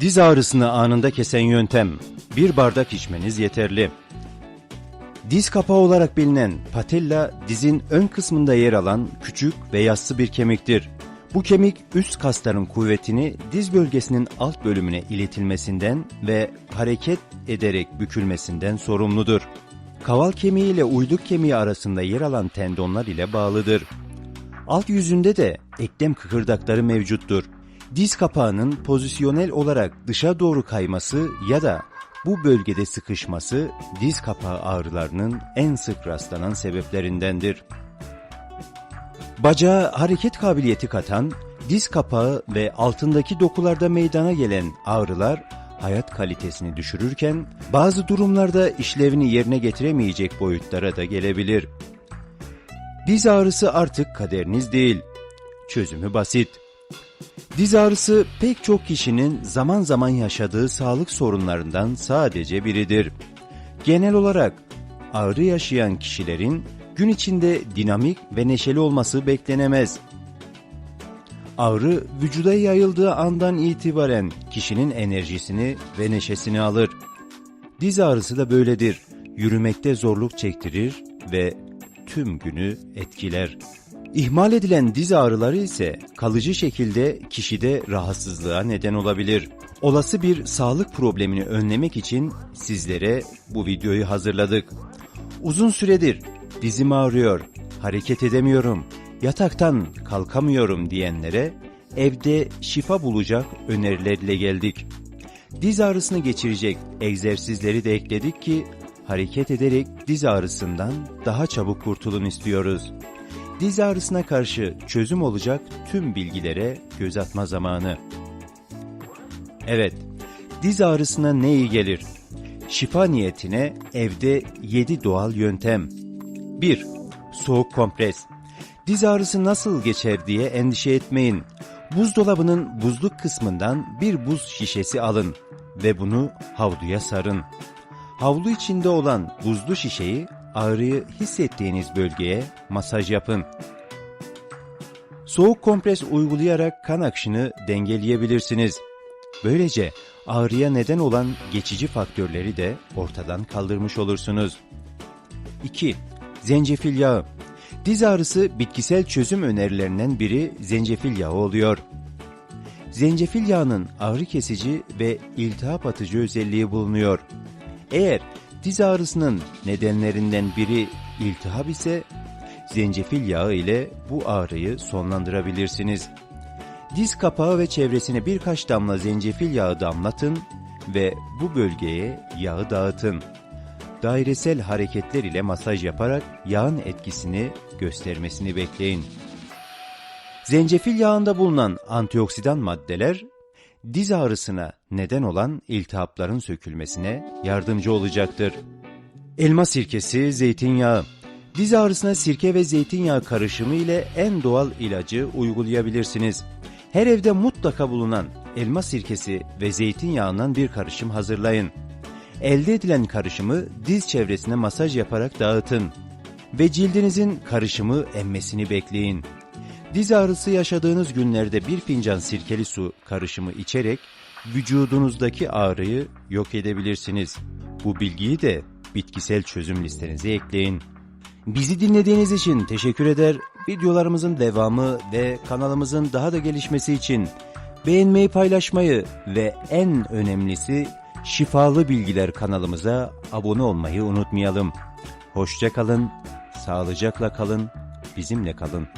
Diz ağrısını anında kesen yöntem. Bir bardak içmeniz yeterli. Diz kapağı olarak bilinen patella dizin ön kısmında yer alan küçük ve yassı bir kemiktir. Bu kemik üst kasların kuvvetini diz bölgesinin alt bölümüne iletilmesinden ve hareket ederek bükülmesinden sorumludur. Kaval kemiği ile uyluk kemiği arasında yer alan tendonlar ile bağlıdır. Alt yüzünde de eklem kıkırdakları mevcuttur. Diz kapağının pozisyonel olarak dışa doğru kayması ya da bu bölgede sıkışması diz kapağı ağrılarının en sık rastlanan sebeplerindendir. Bacağa hareket kabiliyeti katan, diz kapağı ve altındaki dokularda meydana gelen ağrılar hayat kalitesini düşürürken bazı durumlarda işlevini yerine getiremeyecek boyutlara da gelebilir. Diz ağrısı artık kaderiniz değil. Çözümü basit. Diz ağrısı pek çok kişinin zaman zaman yaşadığı sağlık sorunlarından sadece biridir. Genel olarak ağrı yaşayan kişilerin gün içinde dinamik ve neşeli olması beklenemez. Ağrı vücuda yayıldığı andan itibaren kişinin enerjisini ve neşesini alır. Diz ağrısı da böyledir. Yürümekte zorluk çektirir ve tüm günü etkiler. İhmal edilen diz ağrıları ise kalıcı şekilde kişide rahatsızlığa neden olabilir. Olası bir sağlık problemini önlemek için sizlere bu videoyu hazırladık. Uzun süredir dizim ağrıyor, hareket edemiyorum, yataktan kalkamıyorum diyenlere evde şifa bulacak önerilerle geldik. Diz ağrısını geçirecek egzersizleri de ekledik ki hareket ederek diz ağrısından daha çabuk kurtulun istiyoruz. Diz ağrısına karşı çözüm olacak tüm bilgilere göz atma zamanı. Evet, diz ağrısına ne iyi gelir? Şifa niyetine evde 7 doğal yöntem. 1. Soğuk kompres. Diz ağrısı nasıl geçer diye endişe etmeyin. Buzdolabının buzluk kısmından bir buz şişesi alın ve bunu havluya sarın. Havlu içinde olan buzlu şişeyi ağrıyı hissettiğiniz bölgeye masaj yapın. Soğuk kompres uygulayarak kan akışını dengeleyebilirsiniz. Böylece ağrıya neden olan geçici faktörleri de ortadan kaldırmış olursunuz. 2. Zencefil yağı. Diz ağrısı bitkisel çözüm önerilerinden biri zencefil yağı oluyor. Zencefil yağının ağrı kesici ve iltihap atıcı özelliği bulunuyor. Eğer diz ağrısının nedenlerinden biri iltihap ise zencefil yağı ile bu ağrıyı sonlandırabilirsiniz. Diz kapağı ve çevresine birkaç damla zencefil yağı damlatın ve bu bölgeye yağı dağıtın. Dairesel hareketler ile masaj yaparak yağın etkisini göstermesini bekleyin. Zencefil yağında bulunan antioksidan maddeler diz ağrısına neden olan iltihapların sökülmesine yardımcı olacaktır. Elma sirkesi, zeytinyağı. Diz ağrısına sirke ve zeytinyağı karışımı ile en doğal ilacı uygulayabilirsiniz. Her evde mutlaka bulunan elma sirkesi ve zeytinyağından bir karışım hazırlayın. Elde edilen karışımı diz çevresine masaj yaparak dağıtın ve cildinizin karışımı emmesini bekleyin. Diz ağrısı yaşadığınız günlerde bir fincan sirkeli su karışımı içerek vücudunuzdaki ağrıyı yok edebilirsiniz. Bu bilgiyi de bitkisel çözüm listenize ekleyin. Bizi dinlediğiniz için teşekkür eder. Videolarımızın devamı ve kanalımızın daha da gelişmesi için beğenmeyi, paylaşmayı ve en önemlisi şifalı bilgiler kanalımıza abone olmayı unutmayalım. Hoşça kalın, sağlıcakla kalın, bizimle kalın.